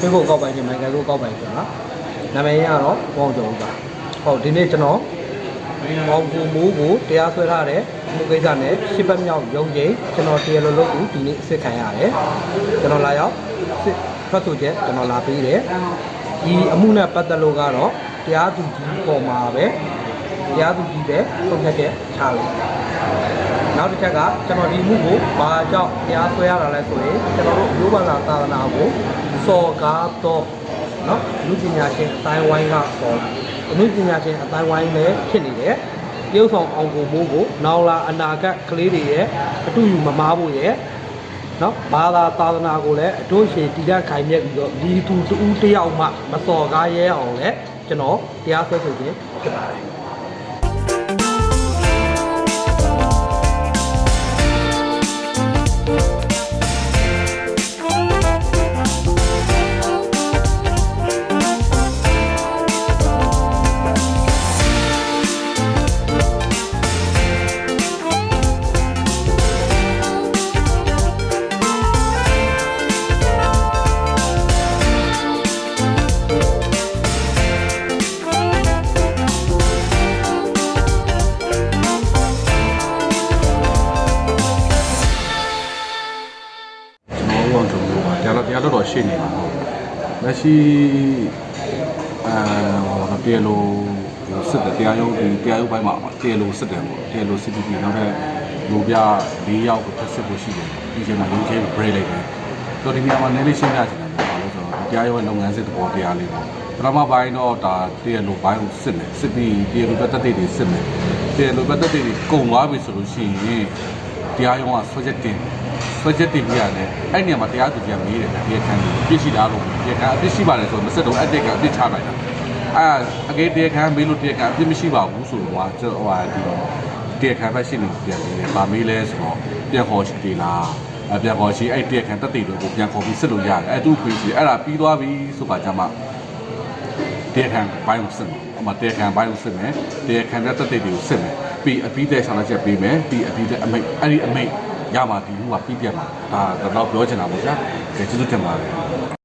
Facebook ကောက်ပိုင်ခြင်းမိုင်ကန်ကိုကောက်ပိုင်ခြင်းနော်နာမည်ရတော့ဘောင်းကျော်ဦးပါဟုတ်ဒီနေ့ကျွန်တော်ဘောင်းကူမိုးကိုတရားစွဲထားတဲ့မှုကိစ္စနဲ့ရှစ်ပတ်မြောက်ရုံးချိန်ကျွန်တော်တရားလိုလုပ်ဦးဒီနေ့အစ်စ်ခံရတယ်ကျွန်တော်လာရောက်စစ်ဖတ်ဆိုချက်ကျွန်တော်လာပေးတယ်ဒီအမှုနဲ့ပတ်သက်လို့ကတော့တရားသူကြီးပေါ်မှာပဲတရားသူကြီးပဲဆုံးဖြတ်ချက်ချလိုက် နောက်တစ်ချက်ကကျွန်တော်ဒီမှုကိုဘာကြောင့်တရားစွဲရတာလဲဆိုရင်ကျွန်တော်တို့ရိုးဘာသာသာသနာကိုစော်ကားတော့နော်လူပညာရှင်အတိုင်းဝိုင်းကပေါ်အမှုပညာရှင်အတိုင်းဝိုင်းနဲ့ဖြစ်နေတဲ့ရုပ်ဆောင်အောင်ကိုမိုးကိုနောက်လာအနာဂတ်ကလေးတွေရဲ့အတူယူမမားဖို့ရဲ့နော်ဘာသာသာသနာကိုလည်းအတို့ရှင်တည်ရခိုင်မြက်ပြီးတော့ဒီသူတူတယောက်မှမစော်ကားရဲအောင်လည်းကျွန်တော်တရားစွဲဆိုခြင်းဖြစ်ပါတယ် တော်တရားတော်တရားတော်တော်ရှေ့နေမှာဟုတ်လက်ရှိအဲဟိုတရားလိုစစ်တဲ့တရားရုံးဒီတရားရုံးဘက်မှာတရားလိုစစ်တယ်ပေါ့တရားလိုစစ်ပြီးနောက်တဲ့လူပြ၄ယောက်ကိုဖက်စစ်ဖို့ရှိတယ်ဒီချိန်မှာရုံးချင်း break လိုက်တယ်တော်ဒီနေရာမှာနည်းနည်းရှင်းပြချင်တယ်ဘာလို့ဆိုတော့တရားရုံးရဲ့လုပ်ငန်းစစ်သဘောတရားလေးပေါ့ပထမပိုင်းတော့ဒါတရားလိုပိုင်းကိုစစ်မယ်စစ်ပြီးတရားလိုဘက်တက်တွေစစ်မယ်တရားလိုဘက်တက်တွေကုံသွားပြီဆိုလို့ရှိရင်တရားရုံးကဆွဲချက်တင် ဆွဲချက်တင်ပြရတယ်အဲ့နေရာမှာတရားသူကြီးကမေးတယ်တရားခံတယ်ပြစ်ရှိလားလို့တရားခံအပြစ်ရှိပါတယ်ဆိုတော့မစစ်တော့အတက်ကအပြစ်ချလိုက်တာအဲ့အကေတရားခံမေးလို့တရားခံအပြစ်မရှိပါဘူးဆိုတော့ကျွန်တော်ဟိုဒီတရားခံဘက်ရှိနေပြန်နေတယ်ဗာမေးလဲဆိုတော့ပြန်ခေါ်ရှိသေးလားအပြန်ခေါ်ရှိအဲ့တရားခံတက်တည်တွေကိုပြန်ခေါ်ပြီးစစ်လို့ရတယ်အဲ့သူ့ခွေးစီအဲ့ဒါပြီးသွားပြီဆိုပါကြမှာတရားခံဘိုင်းကိုစစ်မယ်အမတရားခံဘိုင်းကိုစစ်မယ်တရားခံတဲ့တက်တည်တွေကိုစစ်မယ်ပြီးအပြီးတဲ့ဆောင်ချက်ပေးမယ်ပြီးအပြီးတဲ့အမိတ်အဲ့ဒီအမိတ် ရမှာဒီလူကပြီးပြတ်မှာဒါတော့ပြောချင်တာပေါ့ဗျာကျေးဇူးတင်ပါတယ်